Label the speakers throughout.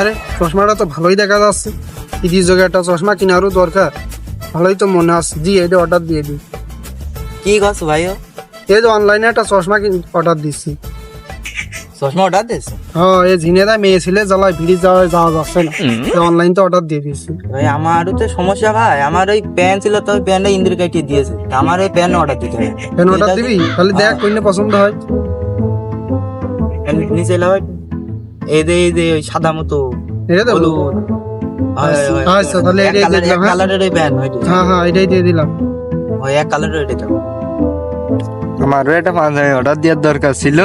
Speaker 1: আরে চশমাটা তো ভালোই দেখা যাচ্ছে। ঈদের যোগে একটা চশমা কেনারও দরকার। ভালোই তো মনে আছে। জি এটা অর্ডার দিয়ে দিই।
Speaker 2: কি করছ ভাই
Speaker 1: এই যে অনলাইনে একটা চশমা অর্ডার দিচ্ছি
Speaker 2: চশমা অর্ডার দিয়েছ?
Speaker 1: হ্যাঁ এই ঝিনেদা মেয়ে ছেলে জ্বালায় ভিড়ি যাওয়া যাওয়া যাচ্ছে না। অনলাইন তো অর্ডার দিয়ে দিচ্ছি
Speaker 2: ভাই আমারও তো সমস্যা ভাই। আমার ওই প্যান ছিল তো ওই প্যানটা ইন্দ্র কাটিয়ে দিয়েছে। আমার ওই প্যান অর্ডার দিতে হবে।
Speaker 1: কেন অর্ডার দিবি? তাহলে দেখ কোনটা পছন্দ হয়।
Speaker 2: নিচে এলাম এই যে এই যে ওই সাদা মতো
Speaker 1: এটা দেবো?
Speaker 2: হলুদ। হয়, হয়, হয়।
Speaker 1: আচ্ছা, তাহলে এটাই হ্যাঁ?
Speaker 2: কালারের ওই
Speaker 1: হ্যাঁ হ্যাঁ দিয়ে দিলাম।
Speaker 2: ওই এক কালারের ওইটা দাও
Speaker 3: আমারও একটা পাঞ্জাবি অর্ডার দেওয়ার দরকার ছিল।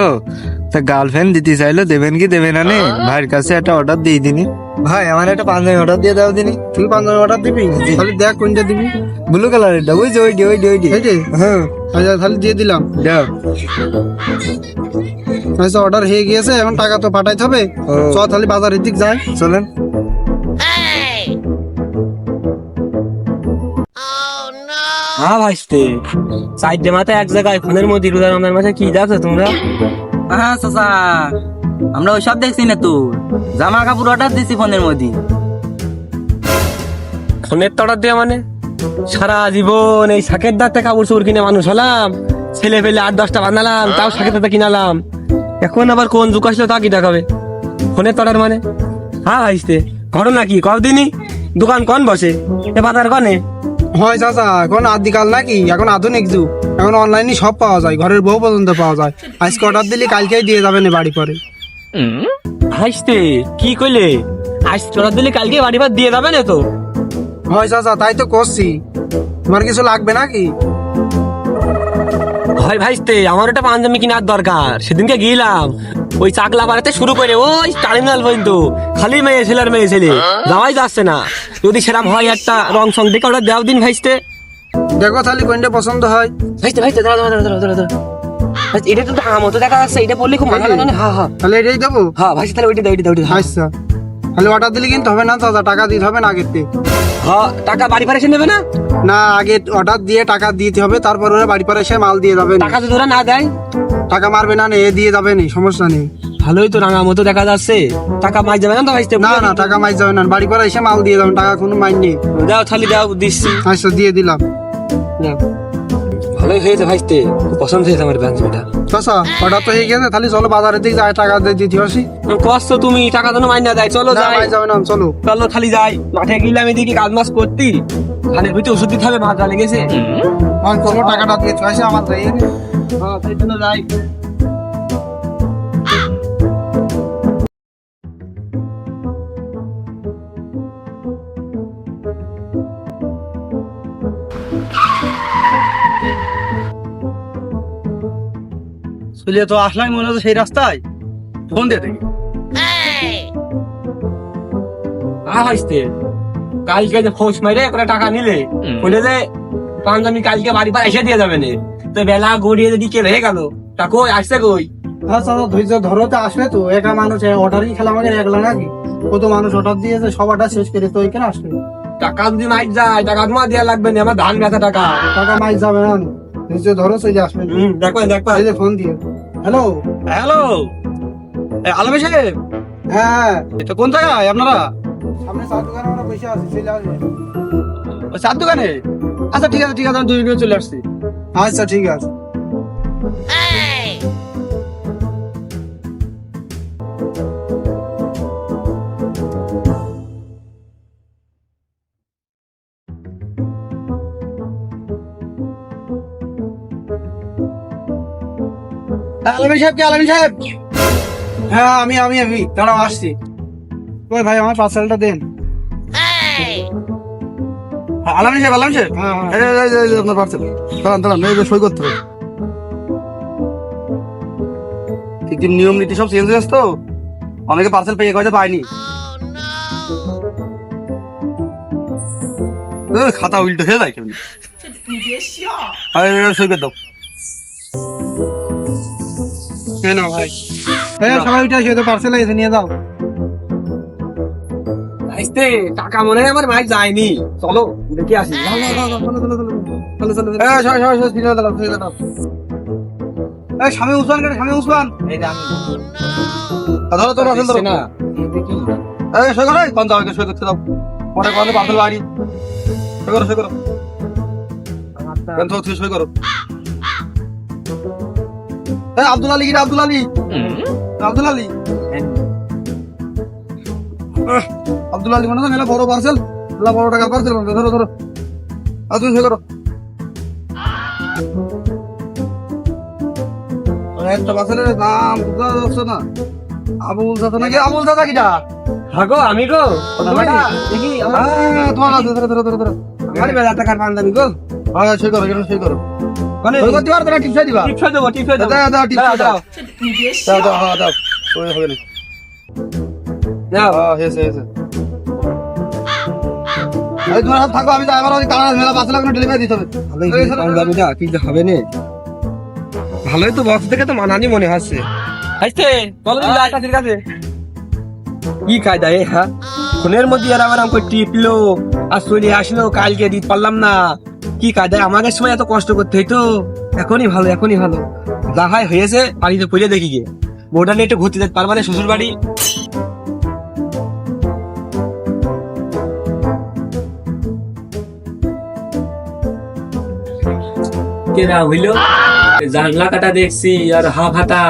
Speaker 3: তা গার্লফ্রেন্ড দিতে চাইলো দেবেন কি দেবেন না নে? ভাইয়ের কাছে একটা অর্ডার দিয়ে দিনি। ভাই আমার একটা পাঞ্জাবি অর্ডার দিয়ে দাও দিনি।
Speaker 1: তুই পাঞ্জাবি অর্ডার দিবি? তাহলে দেখ কোনটা দিবি।
Speaker 3: ব্লু কালারেরটা বুঝছ ওই ওই ওই
Speaker 1: এই যে
Speaker 3: হ্যাঁ।
Speaker 1: আচ্ছা তাহলে দিয়ে দিলাম।
Speaker 3: দাও।
Speaker 1: আচ্ছা অর্ডার হয়ে গিয়েছে এখন টাকা তো পাঠাইতে হবে।
Speaker 3: ও।
Speaker 1: চ তাহলে বাজারের দিক যাই।
Speaker 3: চলেন।
Speaker 4: হ্যাঁ ভাইস্তে সাইডে মাথায় এক জায়গায় ফোনের মধ্যে রোজা রমজান মাসে কি যাচ্ছ তোমরা?
Speaker 2: হ্যাঁ চাচা আমরা ওই সব দেখছি না তো। জামা কাপড় অর্ডার দিছি ফোনের মধ্যে।
Speaker 4: ফোনের তো অর্ডার দেওয়া মানে? সারা জীবন এই শাকের দাঁতে কাপড় চোপড় কিনে মানুষ হলাম ছেলে পেলে আট দশটা বানালাম তাও শাকের দাঁতে কিনালাম। এখন আবার কোন যুগ আসলো তা কি দেখাবে? ফোনের তো অর্ডার মানে? হ্যাঁ ভাইস্তে ঘটনা কি? কদিনই দোকান কন বসে? এ বাজার কনে?
Speaker 1: হয় চাচা এখন আদিকাল নাকি? এখন আধুনিক যুগ। এখন অনলাইনে সব পাওয়া যায় ঘরের বউ পর্যন্ত পাওয়া যায়। আজকে অর্ডার দিলে কালকেই দিয়ে যাবেন এ বাড়ি পরে।
Speaker 4: ভাইস্তে কি কইলে? আজ অর্ডার দিলে কালকে বাড়ি ভাত দিয়ে যাবে না তো।
Speaker 1: হয় চাচা তাই তো করছি। তোমার কিছু লাগবে নাকি?
Speaker 4: হয় ভাইস্তে আমার একটা পাঞ্জাবি কেনার দরকার। সেদিনকে গিয়েলাম। ওই চাকলা বাড়াতে শুরু করে ওই টার্মিনাল পর্যন্ত। খালি মেয়ে ছেলে আর মেয়ে ছেলে। যাওয়াই যাচ্ছে না। যদি সেরাম হয় একটা রং সং দেখে ওটা দেওয়া দিন ভাইস্তে।
Speaker 1: দেখো তাহলে কোনটা পছন্দ হয়।
Speaker 4: ভাইস্তে ভাইস্তে দাঁড়া দাঁড়া দাঁড়া দাঁড়া এটা তো দাম মতো দেখা যাচ্ছে এটা বললে খুব মাথা লাগানো হ্যাঁ হ্যাঁ।
Speaker 1: তাহলে এটাই দেবো?
Speaker 4: হ্যাঁ ভাইস্তে তাহলে ওইটা দাও ওইটা দাও ওইটা দাও।
Speaker 1: আচ্ছা। তাহলে অর্ডার দিলে কিন্তু হবে না চাচা টাকা দিতে হবে না আগের থেকে।
Speaker 4: টাকা বাড়ি পারে এসে নেবে না?
Speaker 1: না আগে অর্ডার দিয়ে টাকা দিতে হবে তারপর ওরা বাড়ি পরে এসে মাল দিয়ে যাবে
Speaker 4: টাকা যদি ওরা না দেয়?
Speaker 1: টাকা মারবে না এ দিয়ে যাবে নি সমস্যা নেই।
Speaker 4: ভালোই তো রাঙা মতো দেখা যাচ্ছে। টাকা মাই যাবে না তো ভাইস্তে
Speaker 1: না না টাকা মাইজ যাবে না বাড়ি পরে এসে মাল দিয়ে যাবেন টাকা কোনো মাইন নেই।
Speaker 4: দাও খালি দাও দিচ্ছি।
Speaker 1: আচ্ছা দিয়ে দিলাম।
Speaker 4: দাও। ভালোই হয়েছে ভাইস্তে খুব পছন্দ হয়েছে আমার পাঞ্জাবিটা
Speaker 1: চাচা অর্ডার তো হয়ে গেছে খালি চলো বাজারের দিকে যাই টাকা দিয়ে দিতে আসি।
Speaker 4: কষ্ট তুমি টাকা যেন মাইনা দেয় চলো
Speaker 1: না
Speaker 4: যাই।
Speaker 1: যাবে না চলো।
Speaker 4: চলো খালি যাই। মাঠে গেলে আমি দেখি কাজ মাস করতি। খালি ভিতরে ওষুধ দিতে হবে মাথা লেগেছে।
Speaker 1: আমার চলো টাকাটা দিয়ে আসি আমার যাই
Speaker 4: হ্যাঁ সেই জন্য যাই।
Speaker 5: চলিয়ে তো আসলাই মনে হচ্ছে সেই রাস্তায়। ফোন দিয়ে দেখি।
Speaker 4: কালকে যে করে টাকা নিলে বলে যে পাঞ্জাবি কালকে বাড়ি পর এসে দিয়ে যাবে না। তো বেলা গড়িয়ে যদি কে রয়ে গেল তা কই আসছে কই?
Speaker 1: হ্যাঁ ধৈর্য ধরো তো আসবে তো। একা মানুষ অর্ডারই খেলা আমাদের একলা নাকি? কত মানুষ অর্ডার দিয়েছে সব অর্ডার শেষ করে তো এখানে আসবে।
Speaker 4: টাকা যদি মাইক যায় টাকা তোমার দেওয়া লাগবে না আমার ধান বেচা টাকা।
Speaker 1: টাকা মাইজ যাবে না। ধৈর্য ধরো চলে আসবে। এই যে ফোন দিয়ে। হ্যালো?
Speaker 5: হ্যালো? আলমে সাহেব?
Speaker 1: হ্যাঁ।
Speaker 5: তো কোন জায়গায় আপনারা?
Speaker 1: সামনে চার দোকানে আমরা বসে আছি চলে আসবে।
Speaker 5: ওই চার দোকানে? আচ্ছা ঠিক আছে ঠিক আছে আমি দুই মিনিট চলে আসছি।
Speaker 1: আচ্ছা ঠিক আছে।
Speaker 5: আলমী সাহেব কি আলমী সাহেব?
Speaker 1: হ্যাঁ আমি আমি আমি। দাঁড়াও আসছি। ওই ভাই আমার পার্সেলটা দেন।
Speaker 5: আলমী সাহেব আলমী সাহেব।
Speaker 1: হ্যাঁ হ্যাঁ।
Speaker 5: আপনার পার্সেল দাঁড়ান দাঁড়ান এই যে সই করতে হবে। ঠিক নিয়ম নীতি সব চেঞ্জ হয়েছে তো অনেকে পার্সেল পেয়ে গেছে পায়নি। খাতা উল্টো হয়ে যায় কেমনি? সই করে দাও।
Speaker 1: কেন ভাই। হ্যাঁ সবাই উঠে আসি পার্সেল এসে নিয়ে যাও।
Speaker 4: ভাইস্তে টাকা মনে হয় আমার মাইক যায়নি। চলো দেখে আসি।
Speaker 1: চলো চলো চলো
Speaker 5: এই। স্বামী উসমান কেটে স্বামী উসমান। ধরো তো পার্সেল ধরো
Speaker 4: এই
Speaker 5: সই করো কোন যাও সই করতে দাও। পরে কোন পার্সেল বাড়ি। সই করো সই করো। তো তুই সই করো। আব্দুল আলী কিরা আব্দুল আলী। আব্দুল আলী। আব্দুল আলী মানে মেলা বড় পার্সেল মেলা বড় টাকার পার্সেল ধরো ধরো। আর তুমি সই করো একটা পার্সেলের দাম বুঝতে পারছ না। আবুল চাচা নাকি? আবুল চাচা কিটা?
Speaker 4: হাগো আমি গো।
Speaker 5: দেখি তোমার ধরো ধরো ধরো ধরো।
Speaker 4: আমার বেলা টাকার পান্দামি গো।
Speaker 5: হ্যাঁ সই করো কেন সই করো? সই করতে না টিপসই দিবা।
Speaker 4: টিপস দেবো টিপস দেবো।
Speaker 5: দাও দাও টিপস
Speaker 4: দাও,
Speaker 5: দাও
Speaker 4: দাও।
Speaker 5: হ্যাঁ দাও। ওই হবে না।
Speaker 4: দাও।
Speaker 5: হ্যাঁ হেসে হেসে এই তোমার হাত থাকো আমি যাই আমার ওই মেলা পাঁচ লাখ ডেলিভারি দিতে হবে। সরো, সরো।
Speaker 4: পাঞ্জাবিটা হবে নে। ভালোই তো বক্স দেখে তো মানানি মনে হচ্ছে। দিন যাই কাছে কাছে। কি কায়দা এ হ্যাঁ? ফোনের মধ্যে আর আবার আমাকে টিপলো আর চলে আসলো কালকে দিতে পারলাম না। কি কায়দা আমাদের সময় এত কষ্ট করতে হইতো এখনই ভালো এখনই ভালো। হয় হয়েছে, বাড়িতে পড়ে দেখি গিয়ে। বউটা নিয়ে একটু ঘুরতে যেতে শ্বশুর বাড়ি? কেরা হইল? জানলা কাটা দেখছি আর হাফ হাতা।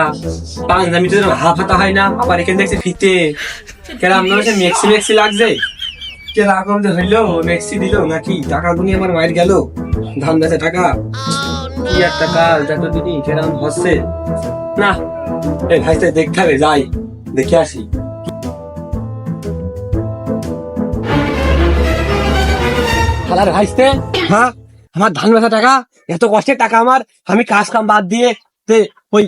Speaker 4: পাঞ্জাবি তো হাফ হাতা হয় না, আবার এখানে দেখছি ফিতে। কেরা আপনার মেক্সি মেক্সি লাগছে? কেরা এখন যে হইল মেক্সি দিল নাকি? টাকা গুনি আমার মায়ের গেল। ধান বেচে টাকা। কি দিদি কেরাম হচ্ছে। না এই ভাইতে দেখতে হবে যাই দেখে আসি। হালার ভাইস্তে হ্যাঁ? আমার ধান বেচা টাকা এত কষ্টের টাকা আমার আমি কাজ কাম বাদ দিয়ে ওই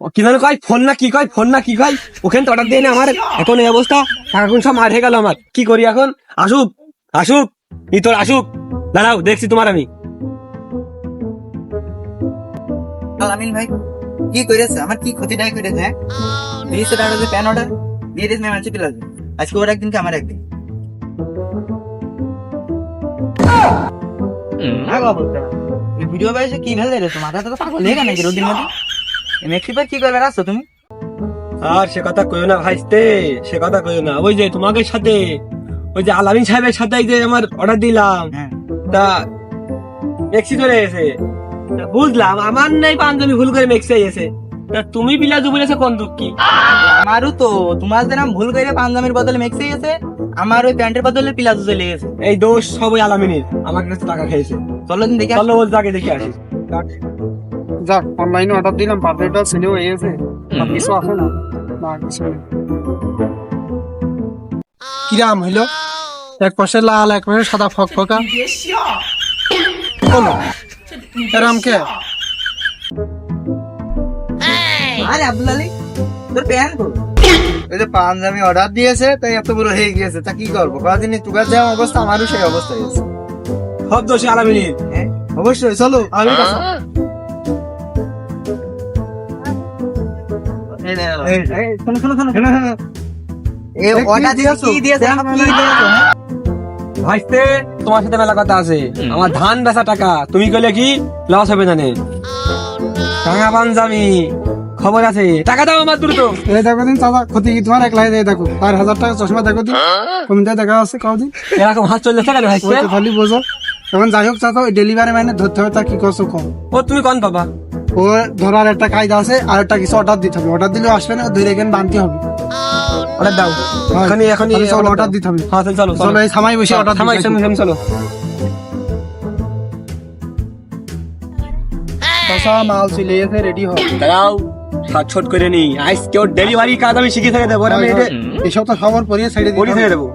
Speaker 4: কি জানো কয়? ফোন না কি কয়? ফোন না কি কয়? ওখানে তো অর্ডার দিয়ে না আমার। এখন এই অবস্থা। টাকা কোন সব মার হয়ে গেল আমার। কি করি এখন? আসুক আসুক। ই তোর আসুক। দাঁড়াও দেখছি তোমার আমি।
Speaker 2: আমিন ভাই। কি করেছে আমার কি ক্ষতিটাই করেছে হ্যাঁ? তিরিশশো টাকা যে প্যান অর্ডার দিয়ে দিস ম্যাম আছে প্লাজে আজকে ওর একদিন। কি আমার একদিন ভিডিও বাইসে কি ভেলে রে? তোমার মাথাটা তো পাগল হয়ে গেল নাকি রোদির মধ্যে মেক্সি পর কি করবে আসছো তুমি?
Speaker 4: আর সে কথা কইও না ভাইস্তে সে কথা কইও না। ওই যে তোমাকে সাথে ওই যে আলামিন সাহেবের সাথে যে আমার অর্ডার দিলাম
Speaker 2: হ্যাঁ।
Speaker 4: তা মেক্সি চলে গেছে। বুঝলাম আমার নাই পাঞ্জাবি ভুল করে মেক্সি এসে তা তুমি বিলাজু বলেছে কোন দুঃখ? কি
Speaker 2: আমারও তো তোমার যেরকম ভুল করে পাঞ্জাবির বদলে মেক্সি গেছে আমার ওই প্যান্টের বদলে প্লাজো চলে গেছে।
Speaker 4: এই দোষ সবই আলামিনের আমার কাছে টাকা খেয়েছে।
Speaker 2: চলো দেখে।
Speaker 4: চলো ওর দেখে আসি।
Speaker 1: যাক অনলাইনে অর্ডার দিলাম পার্সেলটা ছেলে হয়ে গেছে। আর কিছু আছে না? না কিছু নেই। কিরাম হইল? এক পাশে লাল এক পাশে সাদা ফক ফকা হলো এরাম কে?
Speaker 2: আরে আব্দুল আলী তোর প্যান্ট কো
Speaker 3: এই যে পাঞ্জাবি অর্ডার দিয়েছে তাই এত বড় হয়ে গিয়েছে তা কি করব? কদিন তুকার যেমন অবস্থা আমারও সেই অবস্থা হয়েছে
Speaker 4: সব দোষী আলামিনের
Speaker 3: অবশ্যই চলো আমি
Speaker 2: শোনো শোনো শোনো এ
Speaker 3: এ,
Speaker 2: অর্ডার
Speaker 3: দিয়েছ?
Speaker 2: কি দিয়েছে? কি দিয়েছ? হ্যাঁ?
Speaker 4: তোমার সাথে মেলা কথা আছে। আমার ধান বেচা টাকা। তুমি কইলে কি? লস হবে জানে টাকা পাঞ্জাবি খবর আছে। টাকা দাও আমার দ্রুত।
Speaker 1: এই দেখো দিন চাচা ক্ষতি কি তোমার? এক লাইন দেখো। চার হাজার টাকা চশমা দেখো দিন। কমিতে দেখা আছে কদিন
Speaker 4: এরকম হাত চলতেছে কেন
Speaker 1: তো খালি বোঝো। এখন যাই হোক চাচা ওই ডেলিভারি মানে ধরতে হবে তার কি করছ কম
Speaker 4: ও তুমি কোন পাবা
Speaker 1: ও ধরার একটা কায়দা আছে আর একটা কিছু অর্ডার দিতে হবে। অর্ডার দিলে আসবে না ধরে এখানে বানতে হবে।
Speaker 4: অর্ডার দাও।
Speaker 1: হ্যাঁ,
Speaker 4: এখনই এখনই
Speaker 1: চলো অর্ডার দিতে হবে।
Speaker 4: হ্যাঁ চলো
Speaker 1: চলো। এই সামাই বসে অর্ডার
Speaker 4: থামাই চলো।
Speaker 1: মাল চলে গেছে রেডি হবে
Speaker 4: দাঁড়াও ছোট করে নি। আইস কেউ ডেলিভারি কাজ আমি শিখে থেকে দেবো আমি এটা
Speaker 1: এসব তো সবার পরিয়ে সাইডে
Speaker 4: বলি থেকে দেবো।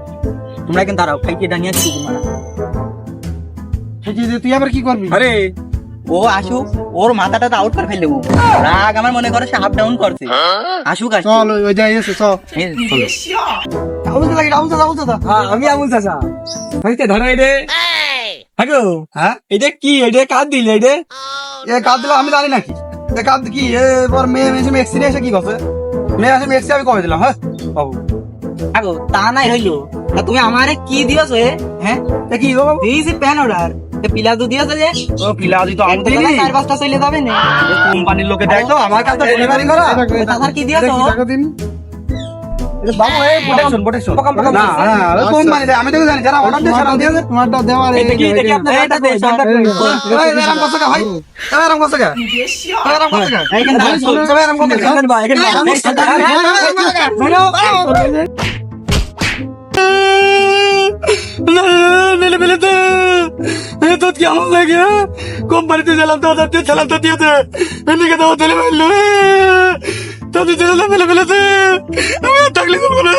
Speaker 2: তোমরা কিন্তু দাঁড়াও খাইকে ডানিয়ে আছি তোমরা
Speaker 1: তুই আবার কি করবি?
Speaker 4: আরে
Speaker 2: ও আসুক। ওর মাথাটা তো আউট করে ফেললে রাগ আমার মনে করে সে আপ ডাউন করছে। আসুক আসুক।
Speaker 1: চল ওই যাই এসে চল।
Speaker 5: চাচা চাচা
Speaker 4: হ্যাঁ আমি আমুল চাচা। ভাইতে ধরো এটা হ্যাগো
Speaker 5: হ্যাঁ?
Speaker 4: এটা কি? এটা কাজ দিলে এটা
Speaker 5: এ কাজ দিলাম আমি জানি নাকি এ কাজ কি? এবার মেয়ে মেয়ে মেক্সি নিয়ে এসে কি করছে? মেয়ে আসে মেক্সি আমি কমে দিলাম হ্যাঁ? বাবু।
Speaker 2: আগো তা নাই হইল তুমি আমারে কি দিয়েছ এ? হ্যাঁ?
Speaker 5: কি গো
Speaker 2: দিয়েছি প্যান অর্ডার পিলাজু দিয়েছ যে
Speaker 5: ও পিলাজি তো আমি
Speaker 2: দিনে চার পাঁচটা চলে যাবে না
Speaker 5: কোম্পানির লোকে দেখো আমার কাছে ডেলিভারি করা
Speaker 2: তাছাড়া কি দিয়েছ
Speaker 1: দেখি দিন
Speaker 5: বাবু এই প্রোটেকশন প্রোটেকশন না হ্যাঁ ওই কোম্পানি দেয় আমি তো জানি যারা অর্ডার দিয়ে সারা দিয়ে
Speaker 1: তোমারটা দেওয়ার এই-
Speaker 5: এই, এটা দে, এটা দে। এই, এরম করছ কে ভাই? এই, এরম করছ কে? এই, এরম করছ কে? এই, এরম করছ কে?
Speaker 4: দে তো কেমন লাগে কোম্পানিতে গেলাম তো ওদের ছিলাম তো, দিয়ে এদিকে তো তেলে ফেলল তো দিতে গেলাম মেলে মেলে দে আমি আর থাকলে করব না।